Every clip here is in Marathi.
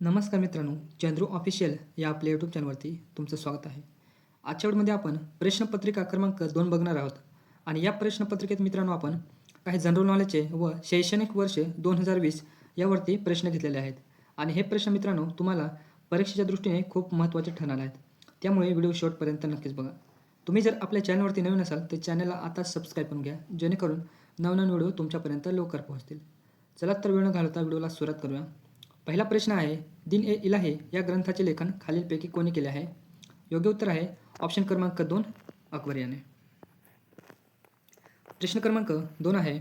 नमस्कार मित्रांनो चंद्रू ऑफिशियल या आपल्या यूट्यूब चॅनलवरती तुमचं स्वागत आहे. आजच्या वेळमध्ये आपण प्रश्नपत्रिका क्रमांक दोन बघणार आहोत. आणि या प्रश्नपत्रिकेत मित्रांनो आपण काही जनरल नॉलेजचे व शैक्षणिक वर्ष दोन हजार वीस यावरती प्रश्न घेतलेले आहेत. आणि हे प्रश्न मित्रांनो तुम्हाला परीक्षेच्या दृष्टीने खूप महत्त्वाचे ठरणार आहेत. त्यामुळे व्हिडिओ शेवटपर्यंत नक्कीच बघा. तुम्ही जर आपल्या चॅनलवरती नवीन असाल तर चॅनलला आता सबस्क्राईब करून घ्या जेणेकरून नवनवीन व्हिडिओ तुमच्यापर्यंत लवकर पोहोचतील. चला तर वेळ न घालवता व्हिडिओला सुरुवात करूया. पहिला प्रश्न आहे दिन ए इलाही या ग्रंथाचे लेखन खालीलपैकी कोणी केले आहे? योग्य उत्तर आहे ऑप्शन क्रमांक दोन अकबर याने प्रश्न क्रमांक दोन आहे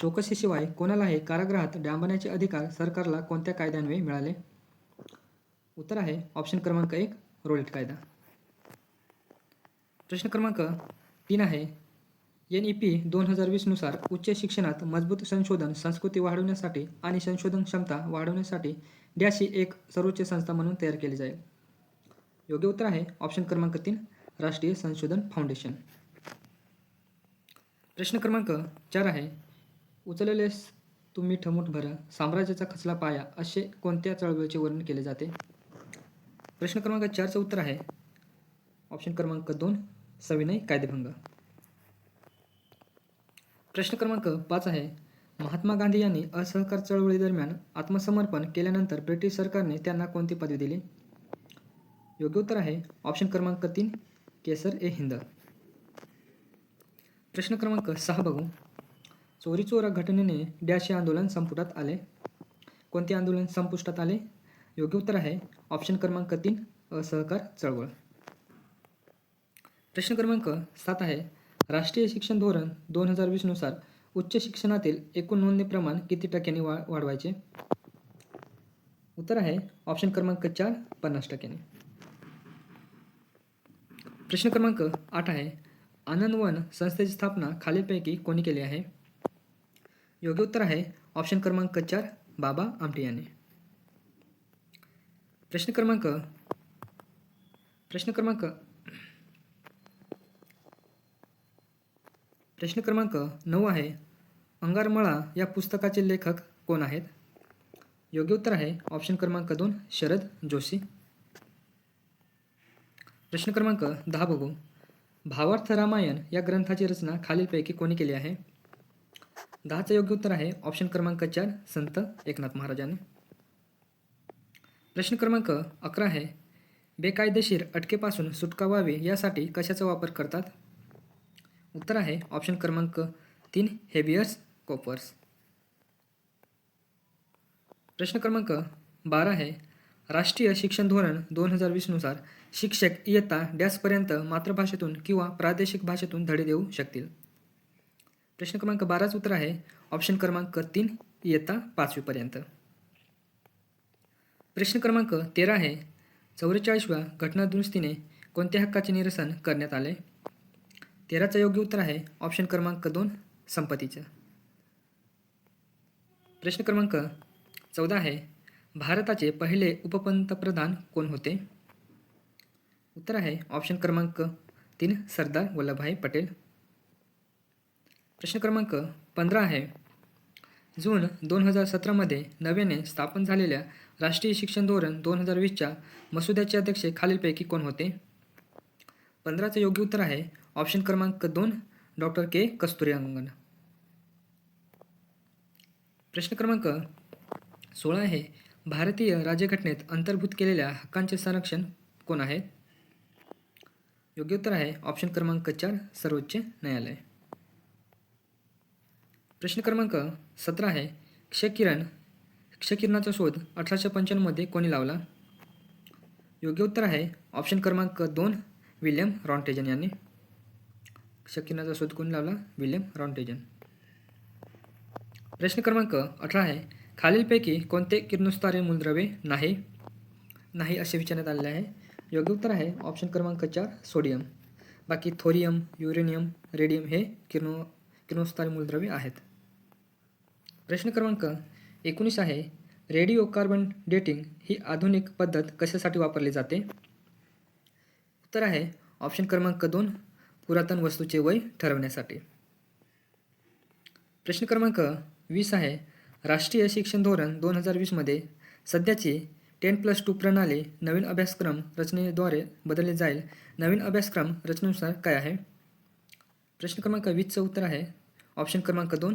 चौकशीशिवाय कोणालाही कारागृहात डांबण्याचे अधिकार सरकारला कोणत्या कायद्यान्वये मिळाले? उत्तर आहे ऑप्शन क्रमांक एक रोलेट कायदा. प्रश्न क्रमांक तीन आहे एन ई पी दोन हजार वीसनुसार उच्च शिक्षणात मजबूत संशोधन संस्कृती वाढवण्यासाठी आणि संशोधन क्षमता वाढवण्यासाठी डॅश ही एक सर्वोच्च संस्था म्हणून तयार केली जाईल. योग्य उत्तर आहे ऑप्शन क्रमांक तीन राष्ट्रीय संशोधन फाउंडेशन. प्रश्न क्रमांक चार आहे उचललेस तुम्ही ठमूट भरा साम्राज्याचा खचला पाया असे कोणत्या चळवळीचे वर्णन केले जाते? प्रश्न क्रमांक चारचं उत्तर आहे ऑप्शन क्रमांक दोन सविनय कायदेभंग. प्रश्न क्रमांक पाच आहे. महात्मा गांधी यांनी असहकार चळवळीदरम्यान आत्मसमर्पण केल्यानंतर ब्रिटिश सरकारने त्यांना कोणती पदवी दिली? योग्य उत्तर आहे ऑप्शन क्रमांक तीन केसर ए हिंद. प्रश्न क्रमांक सहा बघू. चोरी चोरा घटनेने डॅश हे आंदोलन संपुटात आले. कोणते आंदोलन संपुष्टात आले? योग्य उत्तर आहे ऑप्शन क्रमांक तीन असहकार चळवळ. प्रश्न क्रमांक सात आहे राष्ट्रीय शिक्षण धोरण दोन हजार वीसनुसार उच्च शिक्षणातील एकूण नोंदणी प्रमाण किती टक्क्यांनी वा वाढवायचे? उत्तर आहे ऑप्शन क्रमांक चार पन्नास टक्क्यांनी. प्रश्न क्रमांक आठ आहे आनंदवन संस्थेची स्थापना खालीलपैकी कोणी केली आहे? योग्य उत्तर आहे ऑप्शन क्रमांक चार बाबा आमटे यांनी. प्रश्न क्रमांक प्रश्न क्रमांक प्रश्न क्रमांक नऊ आहे. अंगारमळा या पुस्तकाचे लेखक कोण आहेत? योग्य उत्तर आहे ऑप्शन क्रमांक दोन शरद जोशी. प्रश्न क्रमांक दहा बघू. भावार्थ रामायण या ग्रंथाची रचना खालीलपैकी कोणी केली आहे? दहाचं योग्य उत्तर आहे ऑप्शन क्रमांक चार संत एकनाथ महाराजांनी. प्रश्न क्रमांक अकरा आहे. बेकायदेशीर अटकेपासून सुटका व्हावी यासाठी कशाचा वापर करतात? उत्तर आहे. ऑप्शन क्रमांक तीन हेबियर्स कोपर्स प्रश्न क्रमांक बारा आहे. राष्ट्रीय शिक्षण धोरण दोन हजार वीसनुसार शिक्षक इयत्ता डॅसपर्यंत मातृभाषेतून किंवा प्रादेशिक भाषेतून धडे देऊ शकतील. प्रश्न क्रमांक बाराच उत्तर आहे. ऑप्शन क्रमांक तीन इयत्ता पाचवीपर्यंत प्रश्न क्रमांक तेरा आहे. चौवेचाळीसव्या घटनादुरुस्तीने कोणत्या हक्काचे निरसन करण्यात आले? तेराचं योग्य उत्तर आहे. ऑप्शन क्रमांक दोन संपत्तीचं. प्रश्न क्रमांक चौदा आहे. भारताचे पहिले उपपंतप्रधान कोण होते? उत्तर आहे. ऑप्शन क्रमांक तीन सरदार वल्लभभाई पटेल. प्रश्न क्रमांक पंधरा आहे. जून दोन हजार सतरामध्ये नव्याने स्थापन झालेल्या राष्ट्रीय शिक्षण धोरण दोन हजार वीसच्या मसुद्याचे अध्यक्ष खालीलपैकी कोण होते? पंधराचं योग्य उत्तर आहे. ऑप्शन क्रमांक दोन डॉक्टर के कस्तुरी अंगण. प्रश्न क्रमांक सोळा आहे. भारतीय राज्यघटनेत अंतर्भूत केलेल्या हक्कांचे संरक्षण कोण आहे? योग्य उत्तर आहे. ऑप्शन क्रमांक चार सर्वोच्च न्यायालय. प्रश्न क्रमांक सतरा आहे. क्षकिरण क्षकिरणाचा शोध अठराशे पंच्याण्णवमध्ये कोणी लावला? योग्य उत्तर आहे. ऑप्शन क्रमांक दोन विल्यम रॉन्टेजन यांनी. शकिनाचा शोध कोणी लावला? William Roentgen. प्रश्न क्रमांक अठरा आहे. खालीलपैकी कोणते किरणोत्सारी मूलद्रव्ये नाही? नाही असे विचारण्यात आलेले आहे. योग्य उत्तर आहे. ऑप्शन क्रमांक चार सोडियम बाकी थोरियम युरेनियम रेडियम हे किरणो किरणोत्सारी मूलद्रव्ये आहेत. प्रश्न क्रमांक एकोणीस आहे. रेडिओ कार्बन डेटिंग ही आधुनिक पद्धत कशासाठी वापरली जाते? उत्तर आहे ऑप्शन क्रमांक दोन पुरातन वस्तूचे वय ठरवण्यासाठी. प्रश्न क्रमांक वीस आहे राष्ट्रीय शिक्षण धोरण दोन हजार वीसमध्ये सध्याची टेन प्लस टू प्रणाली नवीन अभ्यासक्रम रचनेद्वारे बदलले जाईल. नवीन अभ्यासक्रम रचनेनुसार काय आहे? प्रश्न क्रमांक वीसचं उत्तर आहे ऑप्शन क्रमांक दोन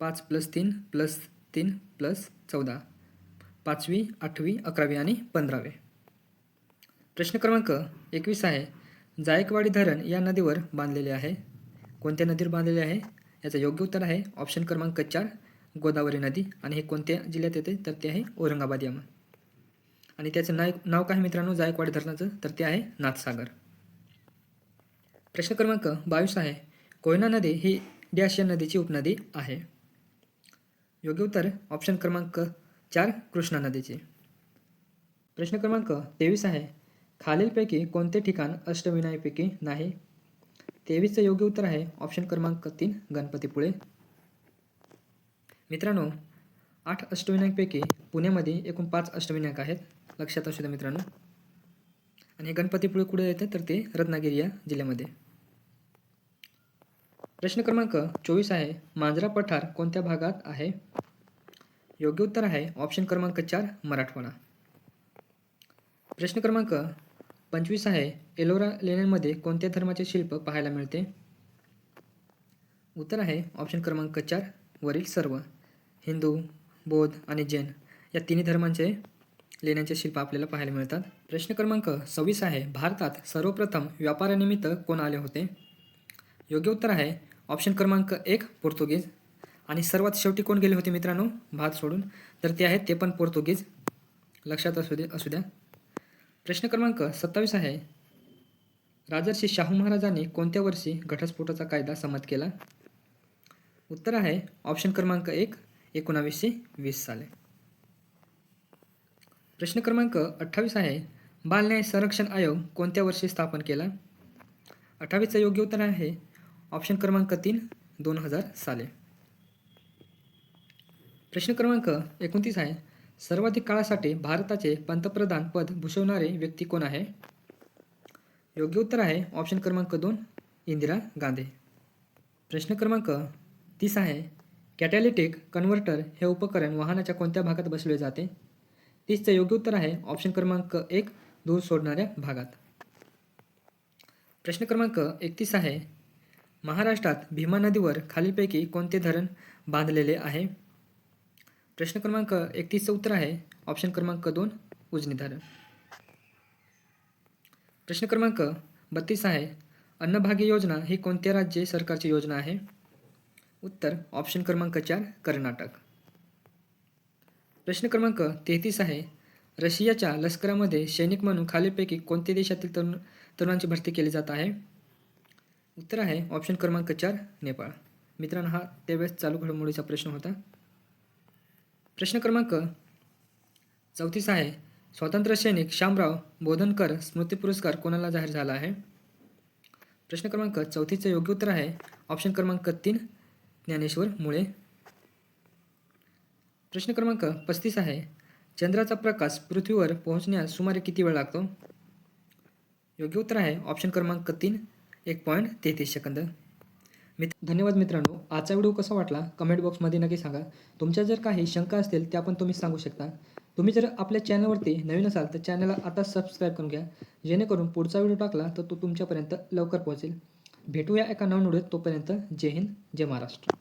पाच प्लस तीन प्लस तीन प्लस चौदा पाचवी आठवी अकरावी आणि पंधरावे. प्रश्न क्रमांक एकवीस आहे. जायकवाडी धरण या नदीवर बांधलेले आहे. कोणत्या नदीवर बांधलेले आहे? याचं योग्य उत्तर आहे ऑप्शन क्रमांक चार गोदावरी नदी. आणि हे कोणत्या जिल्ह्यात येते? तर ते आहे औरंगाबाद याम आणि त्याचं नाव नाव काय मित्रांनो? जायकवाडी धरणाचं. तर ते आहे नाथसागर. प्रश्न क्रमांक बावीस आहे. कोयना नदी ही डॅश या नदीची उपनदी आहे. योग्य उत्तर ऑप्शन क्रमांक चार कृष्णा नदीची. प्रश्न क्रमांक तेवीस आहे. खालीलपैकी कोणते ठिकाण अष्टविनायकपैकी नाही? तेवीसचं योग्य उत्तर आहे ऑप्शन क्रमांक तीन गणपतीपुळे. मित्रांनो आठ अष्टविनायकपैकी पुण्यामध्ये एकूण पाच अष्टविनायक आहेत. लक्षात असू द्या मित्रांनो. आणि गणपतीपुळे कुठे येते? तर ते रत्नागिरी या जिल्ह्यामध्ये. प्रश्न क्रमांक चोवीस आहे मांजरा पठार कोणत्या भागात आहे? योग्य उत्तर आहे ऑप्शन क्रमांक चार मराठवाडा. प्रश्न क्रमांक पंचवीस आहे. एलोरा लेण्यांमध्ये कोणत्या धर्माचे शिल्प पाहायला मिळते? उत्तर आहे. ऑप्शन क्रमांक चार वरील सर्व. हिंदू बौद्ध आणि जैन या तिन्ही धर्मांचे लेण्यांचे शिल्प आपल्याला पाहायला मिळतात. प्रश्न क्रमांक सव्वीस आहे. भारतात सर्वप्रथम व्यापारानिमित्त कोण आले होते? योग्य उत्तर आहे. ऑप्शन क्रमांक एक पोर्तुगीज. आणि सर्वात शेवटी कोण गेले होते मित्रांनो? भारत सोडून. तर ते आहेत ते पण पोर्तुगीज. लक्षात असू दे असू द्या. प्रश्न क्रमांक सत्तावीस आहे. राजर्षी शाहू महाराजांनी कोणत्या वर्षी घटस्फोटाचा कायदा संमत केला? उत्तर आहे ऑप्शन क्रमांक एक एकोणावीसशे वीस साले. प्रश्न क्रमांक अठ्ठावीस आहे बालन्याय संरक्षण आयोग कोणत्या वर्षी स्थापन केला? अठ्ठावीसचं योग्य उत्तर आहे ऑप्शन क्रमांक तीन दोन हजार साले. प्रश्न क्रमांक एकोणतीस आहे सर्वाधिक काळासाठी भारताचे पंतप्रधान पद भूषवणारे व्यक्ती कोण आहे? योग्य उत्तर आहे ऑप्शन क्रमांक दोन इंदिरा गांधी. प्रश्न क्रमांक तीस आहे कॅटॅलिटिक कन्व्हर्टर हे उपकरण वाहनाच्या कोणत्या भागात बसवले जाते? तीसचं योग्य उत्तर आहे ऑप्शन क्रमांक एक दूर सोडणाऱ्या भागात. प्रश्न क्रमांक एकतीस आहे महाराष्ट्रात भीमा नदीवर खालीलपैकी कोणते धरण बांधलेले आहे? प्रश्न क्रमांक एकतीसचं उत्तर आहे. ऑप्शन क्रमांक दोन उजनी धारण प्रश्न क्रमांक बत्तीस आहे. अन्नभाग्य योजना ही कोणत्या राज्य सरकारची योजना आहे? उत्तर ऑप्शन क्रमांक चार कर्नाटक. प्रश्न क्रमांक तेहतीस आहे. रशियाच्या लष्करामध्ये सैनिक म्हणून खालीलपैकी कोणत्या देशातील तरुण तरुणांची भरती केली जात आहे? उत्तर आहे ऑप्शन क्रमांक चार नेपाळ. मित्रांनो हा त्यावेळेस चालू घडामोडीचा प्रश्न होता. प्रश्न क्रमांक चौतीस आहे. स्वातंत्र्य सैनिक श्यामराव बोधनकर स्मृती पुरस्कार कोणाला जाहीर झाला आहे? प्रश्न क्रमांक चौथीचं योग्य उत्तर आहे. ऑप्शन क्रमांक तीन ज्ञानेश्वर मुळे. प्रश्न क्रमांक पस्तीस आहे. चंद्राचा प्रकाश पृथ्वीवर पोहोचण्यास सुमारे किती वेळ लागतो? योग्य उत्तर आहे. ऑप्शन क्रमांक तीन एक पॉईंट तेहतीस सेकंद. मित धन्यवाद मित्रांनो. आजचा व्हिडिओ कसा वाटला? कमेंट बॉक्समध्ये नक्की सांगा. तुमच्या जर काही शंका असतील त्या पण तुम्ही सांगू शकता. तुम्ही जर आपल्या चॅनलवरती नवीन असाल तर चॅनलला आता सबस्क्राईब करून घ्या. जेणेकरून पुढचा व्हिडिओ टाकला तर तो तुमच्यापर्यंत लवकर पोहोचेल. भेटूया एका नवीन व्हिडिओत. तोपर्यंत जय हिंद जय महाराष्ट्र.